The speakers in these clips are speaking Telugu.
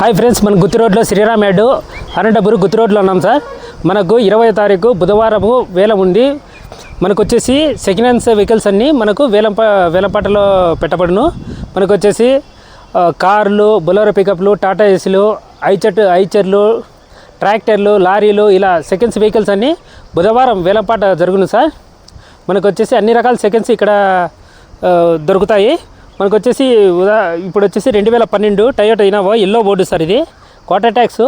హాయ్ ఫ్రెండ్స్ మన గుత్తి రోడ్లో శ్రీరామ్ యాడ్ అనంతపురం గుత్తి రోడ్లో ఉన్నాం సార్. మనకు ఇరవై తారీఖు బుధవారము వేలం ఉంది. మనకు వచ్చేసి సెకండ్ హ్యాండ్స్ వెహికల్స్ అన్నీ మనకు వేలంప వేలంపాటలో పెట్టబడును. మనకు వచ్చేసి కార్లు బొలరో పికప్లు టాటా ఏసీలు ఐచట్ ఐచర్లు ట్రాక్టర్లు లారీలు ఇలా సెకండ్స్ వెహికల్స్ అన్నీ బుధవారం వేలంపాట జరుగును సార్. మనకు వచ్చేసి అన్ని రకాల సెకండ్స్ ఇక్కడ దొరుకుతాయి. మనకు వచ్చేసి ఉదా ఇప్పుడు వచ్చేసి రెండు వేల పన్నెండు Toyota Innova yellow board sir ఇది. క్వార్టర్ ట్యాక్స్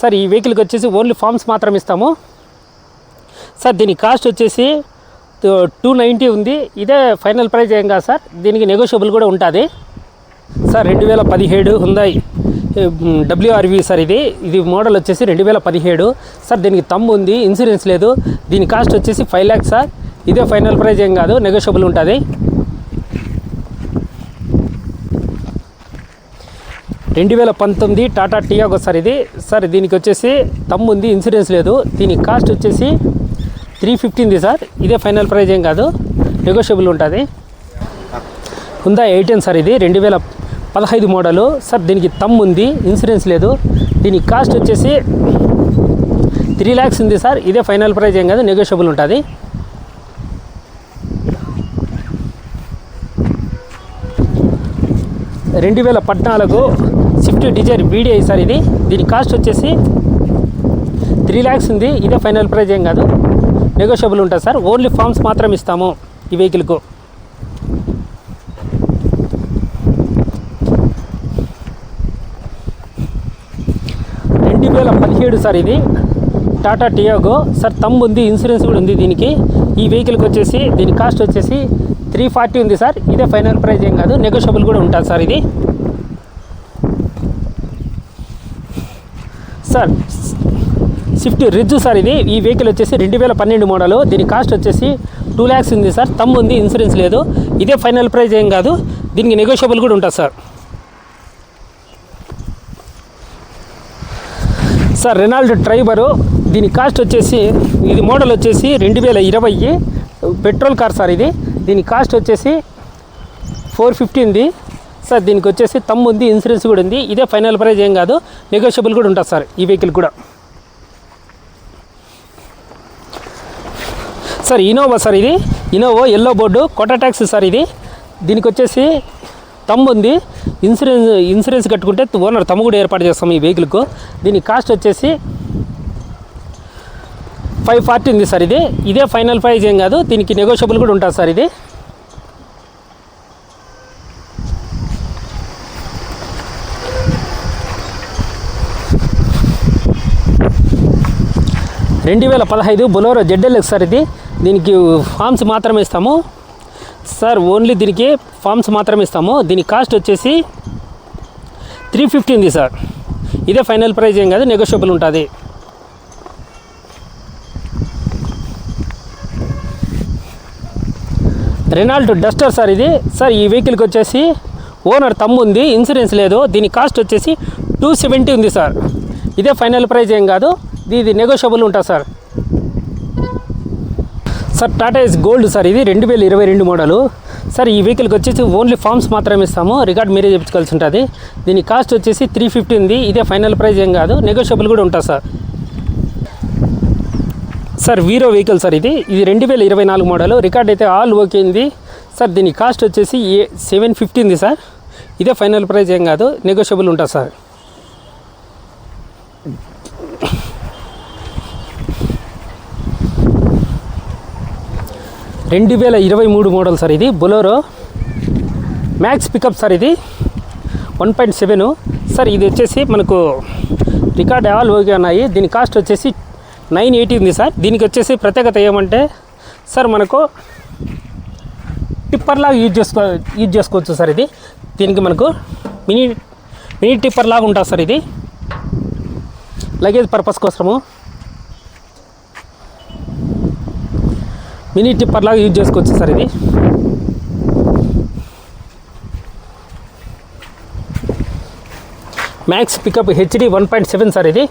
సార్ ఈ వెహికల్కి వచ్చేసి ఓన్లీ ఫార్మ్స్ మాత్రం ఇస్తాము. సార్ దీని కాస్ట్ వచ్చేసి టూ నైంటీ ఉంది. ఇదే ఫైనల్ ప్రైస్ ఏం కాదు సార్. దీనికి నెగోషియబుల్ కూడా ఉంటుంది. సార్ రెండు వేల పదిహేడు ఉందాయి డబ్ల్యూఆర్వి సార్ ఇది. ఇది మోడల్ వచ్చేసి రెండు వేల పదిహేడు. సార్ దీనికి తమ్ ఉంది ఇన్సూరెన్స్ లేదు. దీని కాస్ట్ వచ్చేసి ఫైవ్ ల్యాక్స్ సార్. ఇదే ఫైనల్ ప్రైస్ ఏం కాదు నెగోషియబుల్ ఉంటుంది. రెండు వేల పంతొమ్మిది టాటా టియాగో సార్ ఇది. సార్ దీనికి వచ్చేసి తమ్ముంది ఇన్సూరెన్స్ లేదు. దీని కాస్ట్ వచ్చేసి త్రీ ఫిఫ్టీంది సార్. ఇదే ఫైనల్ ప్రైజ్ ఏం కాదు. నెగోషియబుల్ ఉంటుంది. హుందా ఎయిటీన్ సార్ ఇది. రెండు వేల పదహైదు మోడలు. సార్ దీనికి తమ్ ఉంది ఇన్సూరెన్స్ లేదు. దీని కాస్ట్ వచ్చేసి త్రీ ల్యాక్స్ ఉంది సార్. ఇదే ఫైనల్ ప్రైజ్ ఏం కాదు. నెగోషియబుల్ ఉంటుంది. రెండు వేల పద్నాలుగు స్విఫ్ట్ డిజైర్ బీడీఐ సార్ ఇది. దీని కాస్ట్ వచ్చేసి త్రీ ల్యాక్స్ ఉంది. ఇదే ఫైనల్ ప్రైజ్ ఏం కాదు. నెగోషియబుల్ ఉంటుంది సార్. ఓన్లీ ఫార్మ్స్ మాత్రం ఇస్తాము ఈ వెహికల్కు రెండు వేల పదిహేడు సార్ ఇది. టాటా టియాగో సార్ తమ్ ఉంది. ఇన్సూరెన్స్ కూడా ఉంది దీనికి. ఈ వెహికల్కి వచ్చేసి దీని కాస్ట్ వచ్చేసి త్రీ ఫార్టీ ఉంది సార్. ఇదే ఫైనల్ ప్రైజ్ ఏం కాదు. నెగోషియబుల్ కూడా ఉంటుంది సార్ ఇది. సార్ స్విఫ్ట్ రిజ్జు సార్ ఇది. ఈ వెహికల్ వచ్చేసి రెండు వేల పన్నెండు మోడలు. దీని కాస్ట్ వచ్చేసి టూ ల్యాక్స్ ఉంది సార్. తమ్ ఉంది ఇన్సూరెన్స్ లేదు. ఇదే ఫైనల్ ప్రైస్ ఏం కాదు. దీనికి నెగోషియబుల్ కూడా ఉంటుంది సార్. సార్ రెనాల్డ్ ట్రైబరు దీని కాస్ట్ వచ్చేసి ఇది మోడల్ వచ్చేసి రెండు వేల ఇరవై. పెట్రోల్ కార్ సార్ ఇది. దీని కాస్ట్ వచ్చేసి ఫోర్ ఫిఫ్టీ ఉంది. సార్ దీనికి వచ్చేసి తమ్ము ఉంది ఇన్సూరెన్స్ కూడా ఉంది. ఇదే ఫైనల్ ప్రైజ్ ఏం కాదు. నెగోషియబుల్ కూడా ఉంటుంది సార్ ఈ వెహికల్ కూడా. సార్ ఇనోవా సార్ ఇది. Innova yellow board quota tax sir ఇది. దీనికి వచ్చేసి తమ్ముంది ఇన్సూరెన్స్ ఇన్సూరెన్స్ కట్టుకుంటే ఓనర్ తమ్ము కూడా ఏర్పాటు చేస్తాం ఈ వెహికల్కు దీని కాస్ట్ వచ్చేసి ఫైవ్ ఫార్టీ ఉంది సార్ ఇది. ఇదే ఫైనల్ ప్రైజ్ ఏం కాదు. దీనికి నెగోషియబుల్ కూడా ఉంటుంది సార్ ఇది. రెండు వేల పదహైదు బొలోరో జెడ్ఎల్ఎక్స్ సార్ ఇది దీనికి ఫామ్స్ మాత్రమే ఇస్తాము. సార్ ఓన్లీ దీనికి ఫామ్స్ మాత్రమే ఇస్తాము. దీని కాస్ట్ వచ్చేసి త్రీ ఫిఫ్టీ ఉంది సార్. ఇదే ఫైనల్ ప్రైస్ ఏం కాదు నెగోషియబుల్ ఉంటుంది. రెనాల్ట్ డస్టర్ సార్ ఇది. సార్ ఈ వెహికల్కి వచ్చేసి ఓనర్ తమ్ము ఉంది ఇన్సూరెన్స్ లేదు. దీని కాస్ట్ వచ్చేసి టూ సెవెంటీ ఉంది సార్. ఇదే ఫైనల్ ప్రైజ్ ఏం కాదు. ఇది నెగోషియబుల్ ఉంటుంది sir. Sir Tata Ace gold sir ఇది రెండు వేల ఇరవై రెండు మోడలు సార్ ఈ వెహికల్కి వచ్చేసి ఓన్లీ ఫార్మ్స్ మాత్రమే ఇస్తాము. రికార్డ్ మీరే చెప్పుకోవాల్సి ఉంటుంది. దీని కాస్ట్ వచ్చేసి త్రీ ఫిఫ్టీ ఉంది. ఇదే ఫైనల్ ప్రైస్ ఏం కాదు. నెగోషియబుల్ కూడా ఉంటుంది సార్. సార్ వీరో వెహికల్ సార్ ఇది. ఇది రెండు వేల ఇరవై నాలుగు మోడల్ రికార్డ్ అయితే ఆల్ ఓకే ఉంది. సార్ దీని కాస్ట్ వచ్చేసి ఏ సెవెన్ ఫిఫ్టీ ఉంది సార్. ఇదే ఫైనల్ ప్రైస్ ఏం కాదు. నెగోషియబుల్ ఉంటుంది సార్. రెండు వేల ఇరవై మూడు మోడల్ సార్ ఇది. బొలోరో మ్యాక్స్ పికప్ సార్ ఇది. One point seven. సార్ ఇది వచ్చేసి మనకు రికార్డ్ ఆల్ ఓకే ఉన్నాయి. దీని కాస్ట్ వచ్చేసి నైన్ ఎయిటీ ఉంది సార్. దీనికి వచ్చేసి ప్రత్యేకత ఏమంటే సార్ మనకు టిప్పర్లాగా యూజ్ చేసుకో యూజ్ చేసుకోవచ్చు సార్ ఇది. దీనికి మనకు మినీ మినీ టిప్పర్ లాగా ఉంటుంది సార్ ఇది. లగేజ్ పర్పస్ కోసము. మినీ టిప్పర్ లాగా యూజ్ చేసుకోవచ్చు సార్ ఇది. Max pickup HD one point seven sir ఇది.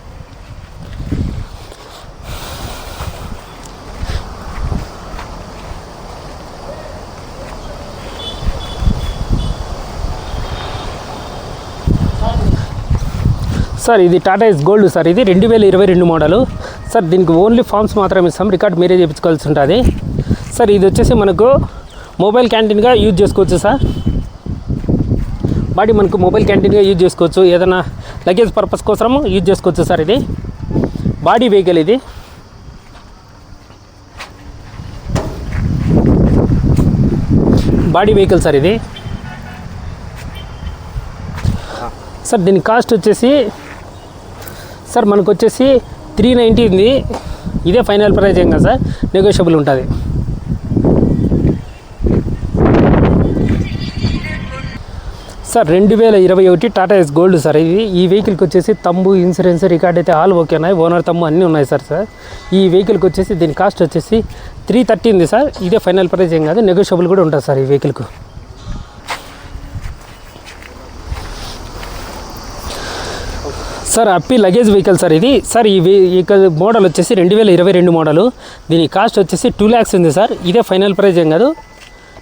సార్ ఇది టాటా ఇస్ గోల్డ్ సార్ ఇది రెండు వేల ఇరవై రెండు మోడలు. సార్ దీనికి ఓన్లీ ఫామ్స్ మాత్రమే ఇస్తాం రికార్డ్ మీరే చేయించుకోవాల్సి ఉంటుంది. సార్ ఇది వచ్చేసి మనకు మొబైల్ క్యాంటీన్గా యూజ్ చేసుకోవచ్చు సార్. బాడీ మనకు మొబైల్ క్యాంటీన్గా యూజ్ చేసుకోవచ్చు. ఏదైనా లగేజ్ పర్పస్ కోసం యూజ్ చేసుకోవచ్చు సార్ ఇది. బాడీ వెహికల్ ఇది. బాడీ వెహికల్ సార్ ఇది. సార్ దీని కాస్ట్ వచ్చేసి సార్ మనకు వచ్చేసి త్రీ నైంటీ ఉంది. ఇదే ఫైనల్ ప్రైస్ ఏం కదా సార్. నెగోషియబుల్ ఉంటుంది. సార్ రెండు వేల ఇరవై ఒకటి టాటా ఎస్ గోల్డ్ సార్. ఇది ఈ వెహికల్కి వచ్చేసి తమ్ము ఇన్సూరెన్స్ రికార్డ్ అయితే ఆల్ ఓకే ఉన్నాయి. ఓనర్ తమ్ము అన్నీ ఉన్నాయి సార్ సార్. ఈ వెహికల్కి వచ్చేసి దీని కాస్ట్ వచ్చేసి త్రీ థర్టీ ఉంది సార్. ఇదే ఫైనల్ ప్రైస్ ఏం కాదు నెగోషియబుల్ కూడా ఉంటుంది సార్ ఈ వెహికల్కు. సార్ అప్పి లగేజ్ వెహికల్ సార్ ఇది. సార్ ఈ వెహికల్ మోడల్ వచ్చేసి రెండు వేల ఇరవై రెండు మోడలు దీని కాస్ట్ వచ్చేసి టూ ల్యాక్స్ ఉంది సార్. ఇదే ఫైనల్ ప్రైస్ ఏం కాదు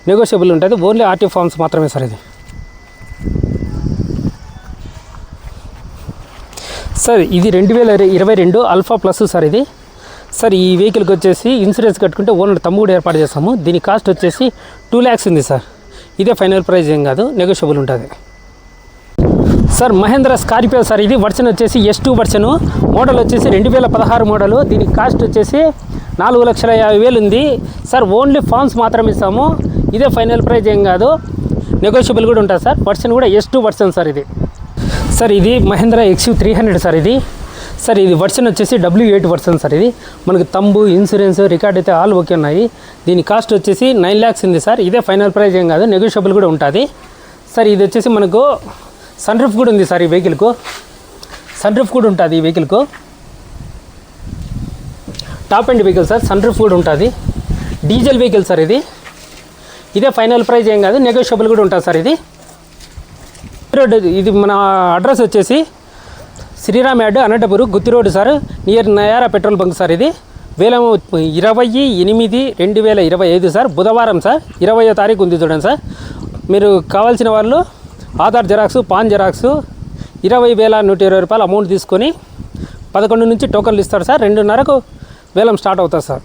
నెగోషియబుల్ ఉంటుంది. ఓన్లీ ఆర్టీ ఫార్మ్స్ మాత్రమే సార్ ఇది. సార్ ఇది రెండు వేల ఇరవై రెండు అల్ఫా ప్లస్ సార్ ఇది. సార్ ఈ వెహికల్కి వచ్చేసి ఇన్సూరెన్స్ కట్టుకుంటే ఓనర్ తమ్ముడు ఏర్పాటు చేస్తాము. దీని కాస్ట్ వచ్చేసి టూ ల్యాక్స్ ఉంది సార్. ఇదే ఫైనల్ ప్రైస్ ఏం కాదు నెగోషియబుల్ ఉంటుంది. సార్ మహేంద్ర స్కార్పియో సార్ ఇది. వర్షన్ వచ్చేసి ఎస్ టూ వర్షన్ మోడల్ వచ్చేసి రెండు వేల పదహారు మోడలు. దీని కాస్ట్ వచ్చేసి నాలుగు లక్షల యాభై వేలు ఉంది. సార్ ఓన్లీ ఫార్మ్స్ మాత్రం ఇస్తాము. ఇదే ఫైనల్ ప్రైజ్ ఏం కాదు నెగోషియబుల్ కూడా ఉంటుంది సార్. వర్షన్ కూడా ఎస్ టూ వర్షన్ సార్ ఇది. సార్ ఇది Mahindra XUV three hundred sir ఇది. సార్ ఇది వర్షన్ వచ్చేసి డబ్ల్యూ ఎయిట్ వర్షన్ సార్ ఇది. మనకి తంబు ఇన్సూరెన్స్ రికార్డ్ అయితే ఆల్ ఓకే ఉన్నాయి. దీని కాస్ట్ వచ్చేసి నైన్ ల్యాక్స్ ఉంది సార్. ఇదే ఫైనల్ ప్రైస్ ఏం కాదు నెగోషియబుల్ కూడా ఉంటుంది. సార్ ఇది వచ్చేసి మనకు సన్ రూఫ్ కూడా ఉంది సార్ ఈ వెహికల్కు సన్ రూఫ్ కూడా ఉంటుంది ఈ వెహికల్కు top and vehicle sir sunroof కూడా ఉంటుంది. డీజిల్ వెహికల్ సార్ ఇది. ఇదే ఫైనల్ ప్రైస్ ఏం కాదు నెగోషియబుల్ కూడా ఉంటుంది సార్ ఇది. రోడ్ ఇది మన అడ్రస్ వచ్చేసి Sriram ad Anantapur Gooty road sir. Near Nayara petrol bunk sir ఇది. వేలం ఇరవై ఎనిమిది రెండు వేల ఇరవై ఐదు సార్. బుధవారం సార్. ఇరవయో తారీఖు ఉంది చూడండి సార్. మీరు కావాల్సిన వాళ్ళు ఆధార్ జెరాక్స్ పాన్ జెరాక్స్ ఇరవై వేల నూట ఇరవై రూపాయలు అమౌంట్ తీసుకొని పదకొండు నుంచి టోకన్లు ఇస్తారు సార్. రెండున్నరకు వేలం స్టార్ట్ అవుతుంది సార్.